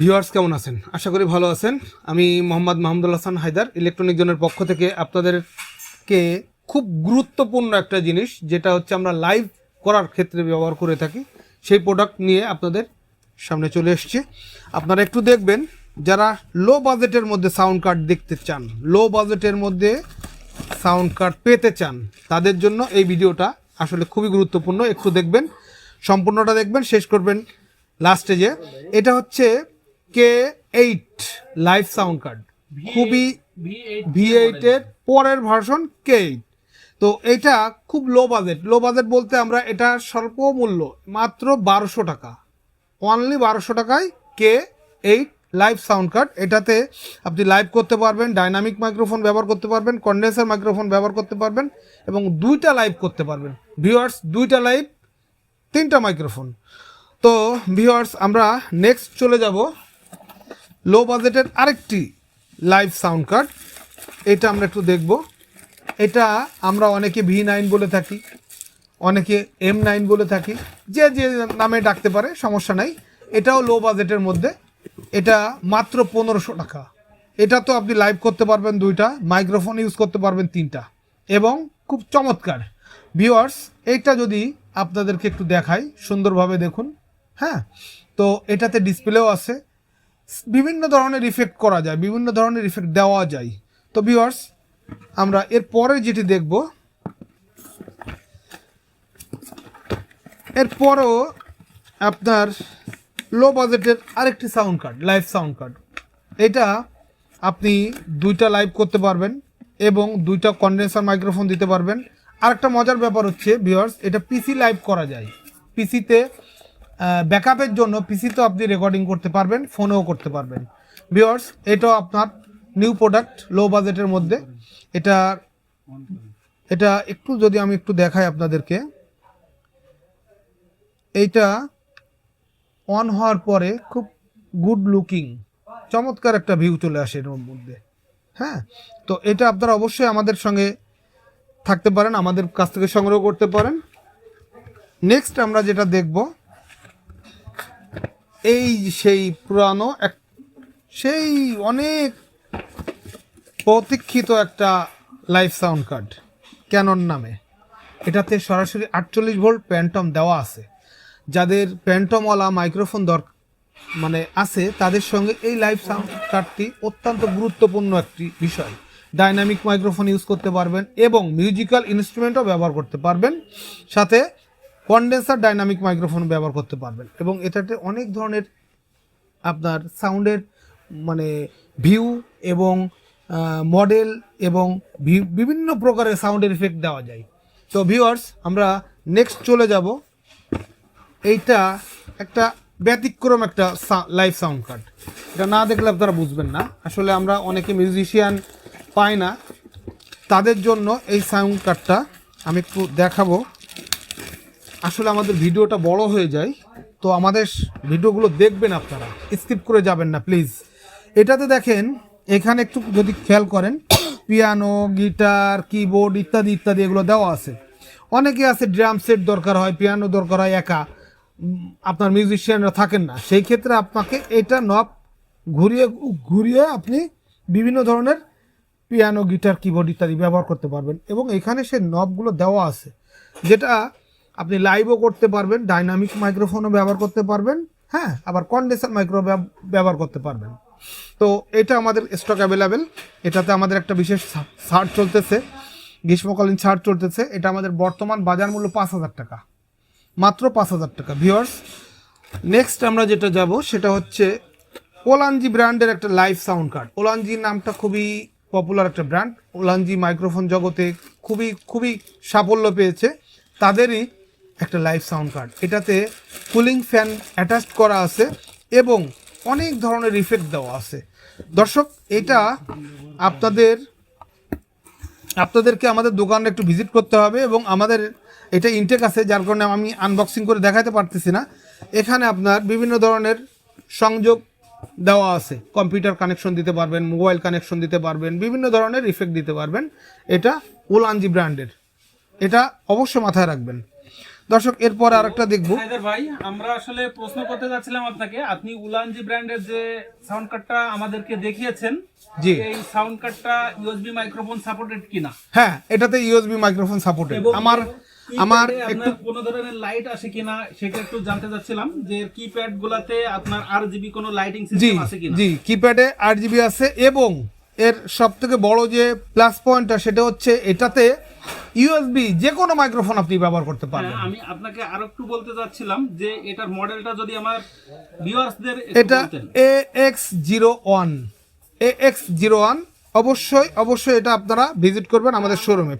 Viewers, কেমন আছেন? আশা করি ভালো আছেন। আমি মোহাম্মদ মাহমুদুল হাসান হায়দার ইলেকট্রনিক জোনের পক্ষ থেকে আপনাদেরকে খুব গুরুত্বপূর্ণ একটা জিনিস, যেটা হচ্ছে আমরা লাইভ করার ক্ষেত্রে ব্যবহার করে থাকি। সেই প্রোডাক্ট নিয়ে আপনাদের সামনে চলে এসছে। আপনারা একটু দেখবেন, যারা লো বাজেটের মধ্যে সাউন্ড কার্ড দেখতে চান লো বাজেটের মধ্যে সাউন্ড কার্ড পেতে চান, তাদের জন্য এই ভিডিওটা আসলে খুবই গুরুত্বপূর্ণ। একটু দেখবেন, সম্পূর্ণটা দেখবেন, শেষ করবেন লাস্টে যে, এটা হচ্ছে K eight live sound card খুবই ভি এইটের পরের ভার্সন কে এইট তো এটা খুব লো বাজেট লো বাজেট বলতে আমরা এটা স্বল্প মূল্য মাত্র বারোশো টাকা। অনলি বারোশো টাকায় K eight live sound card এটাতে আপনি লাইভ করতে পারবেন ডাইনামিক মাইক্রোফোন ব্যবহার করতে পারবেন কন্ডেন্সার মাইক্রোফোন ব্যবহার করতে পারবেন এবং দুইটা লাইভ করতে পারবেন। ভিউয়ার্স দুইটা লাইভ তিনটা মাইক্রোফোন তো ভিউয়ার্স আমরা নেক্সট চলে যাব লো বাজেটের আরেকটি লাইভ সাউন্ড কার্ড। এটা আমরা একটু দেখব। এটা আমরা অনেকে ভি নাইন বলে থাকি, অনেকে এম নাইন বলে থাকি, যে যে নামে ডাকতে পারে, সমস্যা নাই। এটাও লো বাজেটের মধ্যে। এটা মাত্র পনেরোশো টাকা। এটা তো আপনি লাইভ করতে পারবেন দুইটা, মাইক্রোফোন ইউজ করতে পারবেন তিনটা। এবং খুব চমৎকার। ভিওয়ার্স এইটা যদি আপনাদেরকে একটু দেখাই, সুন্দরভাবে দেখুন। হ্যাঁ তো এটাতে ডিসপ্লেও আছে। বিভিন্ন ধরনের ইফেক্ট করা যায়, বিভিন্ন ধরনের ইফেক্ট দেওয়া যায়। তো ভিউয়ার্স আমরা এর পরে যেটি দেখব এরপরও আপনার লো বাজেটের আরেকটি sound card live sound card এটা আপনি দুইটা লাইভ করতে পারবেন এবং দুইটা কন্ডেন্সার মাইক্রোফোন দিতে পারবেন। আরেকটা মজার ব্যাপার হচ্ছে ভিউয়ার্স এটা পিসি লাইভ করা যায়। পিসিতে ব্যাকআপের জন্য পিসিতে আপনি রেকর্ডিং করতে পারবেন ফোনেও করতে পারবেন। ভিউয়ার্স এটাও আপনার নিউ প্রোডাক্ট লো বাজেটের মধ্যে। এটা এটা একটু যদি আমি একটু দেখাই আপনাদেরকে। এইটা অন হওয়ার পরে খুব গুড লুকিং চমৎকার একটা ভিউ চলে আসে এর মধ্যে। হ্যাঁ তো এটা আপনারা অবশ্যই আমাদের সঙ্গে থাকতে পারেন, আমাদের কাছ থেকে সংগ্রহ করতে পারেন। নেক্সট আমরা যেটা দেখব এই সেই পুরানো এক সেই অনেক প্রতীক্ষিত একটা লাইভ সাউন্ড কার্ড ক্যানন নামে। এটাতে সরাসরি আটচল্লিশ ভোল্ট প্যান্টম দেওয়া আছে। যাদের প্যান্টমওয়ালা মাইক্রোফোন দর মানে আছে, তাদের সঙ্গে এই লাইভ সাউন্ড কার্ডটি অত্যন্ত গুরুত্বপূর্ণ একটি বিষয়। ডাইনামিক মাইক্রোফোন ইউজ করতে পারবেন এবং মিউজিক্যাল ইনস্ট্রুমেন্টও ব্যবহার করতে পারবেন। সাথে কন্ডেন্সার ডাইনামিক মাইক্রোফোন ব্যবহার করতে পারবেন এবং এটাতে অনেক ধরনের আপনার সাউন্ডের মানে ভিউ এবং মডেল এবং বিভিন্ন প্রকারের সাউন্ডের ইফেক্ট দেওয়া যায়। তো ভিউয়ার্স আমরা নেক্সট চলে যাব। এইটা একটা ব্যতিক্রম একটা লাইভ সাউন্ড কার্ড এটা না দেখলে আপনারা বুঝবেন না। আসলে আমরা অনেকে মিউজিশিয়ান পাই না। তাদের জন্য এই সাউন্ড কার্ডটা আমি একটু দেখাবো। আসলে আমাদের ভিডিওটা বড় হয়ে যায়, তো আমাদের ভিডিওগুলো দেখবেন আপনারা। স্কিপ করে যাবেন না, প্লিজ। এটাতে দেখেন, এখানে একটু যদি খেয়াল করেন, পিয়ানো, গিটার, কিবোর্ড ইত্যাদি ইত্যাদি এগুলো দেওয়া আছে। অনেকে আছে ড্রাম সেট দরকার হয়, পিয়ানো দরকার হয়, একা। আপনার মিউজিশিয়ানরা থাকেন না। সেই ক্ষেত্রে আপনাকে এটা নব ঘুরিয়ে ঘুরিয়ে আপনি বিভিন্ন ধরনের পিয়ানো, গিটার, কিবোর্ড ইত্যাদি ব্যবহার করতে পারবেন। এবং এখানে সে নবগুলো দেওয়া আছে, যেটা আপনি লাইভও করতে পারবেন ডাইনামিক মাইক্রোফোনও ব্যবহার করতে পারবেন হ্যাঁ আবার কন্ডেন্সার মাইক্রো ব্যবহার করতে পারবেন। তো এটা আমাদের স্টক অ্যাভেলেবেল এটাতে আমাদের একটা বিশেষ ছাড় চলতেছে, গ্রীষ্মকালীন ছাড় চলতেছে, এটা আমাদের বর্তমান বাজার মূল্য পাঁচ হাজার টাকা, মাত্র পাঁচ হাজার টাকা। ভিওয়ার্স নেক্সট আমরা যেটা যাব, সেটা হচ্ছে ওলানজি ব্র্যান্ডের একটা লাইভ সাউন্ড কার্ড ওলানজি নামটা খুবই পপুলার একটা ব্র্যান্ড ওলানজি মাইক্রোফোন জগতে খুবই খুবই সাফল্য পেয়েছে। তাদেরই একটা লাইভ সাউন্ড কার্ড এটাতে কুলিং ফ্যান অ্যাটাচ করা আছে এবং অনেক ধরনের ইফেক্ট দেওয়া আছে। দর্শক, এটা আপনাদের, আপনাদেরকে আমাদের দোকানে একটু ভিজিট করতে হবে এবং আমাদের এটা ইনটেক আছে, যার কারণে আমি আনবক্সিং করে দেখাতে পারতেছি না। এখানে আপনার বিভিন্ন ধরনের সংযোগ দেওয়া আছে। কম্পিউটার কানেকশন দিতে পারবেন মোবাইল কানেকশন দিতে পারবেন, বিভিন্ন ধরনের ইফেক্ট দিতে পারবেন। এটা উলানজি ব্র্যান্ডের এটা অবশ্যই মাথায় রাখবেন। দর্শক এরপর আরেকটা দেখব। ভাই আমরা আসলে প্রশ্ন করতে যাচ্ছিলাম আপনাকে। আপনি উলানজি ব্র্যান্ডের যে সাউন্ড কার্ডটা আমাদেরকে দেখিয়েছেন জি। এই সাউন্ড কার্ডটা ইউএসবি মাইক্রোফোন সাপোর্টেড কিনা? হ্যাঁ এটাতে ইউএসবি মাইক্রোফোন সাপোর্টেড আমার আমার একটু কোনো ধরনের লাইট আসে কিনা সেটা একটু জানতে চাচ্ছিলাম যে কিপ্যাড গুলাতে আপনার আর জিবি কোনো লাইটিং সিস্টেম আছে কিনা? জি কিপ্যাডে আট জিবি আছে এবং এর সব থেকে বড় যে প্লাস পয়েন্টটা সেটা হচ্ছে এটাতে ইউএসবি যে কোনো মাইক্রোফোন আপনি ব্যবহার করতে পারবেন। হ্যাঁ, আমি আপনাকে আরও একটু বলতে যাচ্ছিলাম যে এটার মডেলটা যদি আমার ভিউয়ার্সদের এটা A X zero one A X zero one অবশ্যই অবশ্যই এটা আপনারা ভিজিট করবেন আমাদের শোরুমে